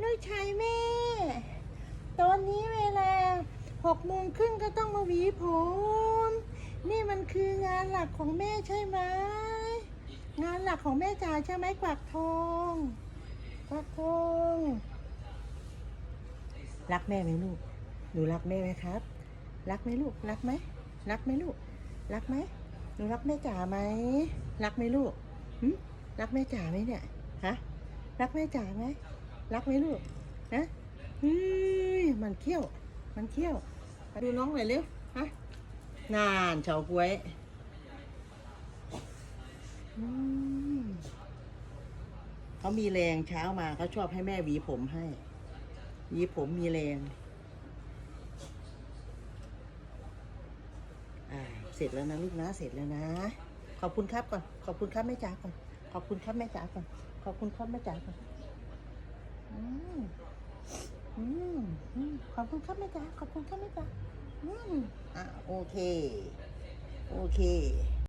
ลูกชายแม่ ตอนนี้เวลาหกโมงครึ่งก็ต้องมาหวีผม นี่มันคืองานหลักของแม่ใช่ไหม งานหลักของแม่จ๋าใช่ไหมกวักทองกวักทองรักแม่ไหมลูก หนูรักแม่ไหมครับ รักไหมลูก รักไหม รักไหมลูก รักไหม หนูรักแม่จ๋าไหม รักไหมลูกรักแม่จ๋าไหมเนี่ย ฮะ รักแม่จ๋าไหม รักไหมลูกฮะเฮ้ยมันเขี้ยว มันเขี้ยวมาดูน้องหน่อยเร็วฮะนานเฉาก้วยเขามีแรงเช้ามาเขาชอบให้แม่หวีผมให้หวีผมมีแรงเสร็จแล้วนะลูกนะเสร็จแล้วนะ ขอบคุณครับก่อน ขอบคุณครับแม่จ๋าก่อน ขอบคุณครับแม่จ๋าก่อน ขอบคุณครับแม่จ๋าก่อน อืมขอบคุณครับแม่จ๋าขอบคุณครับแม่จ๋าอืมอะโอเค โอเค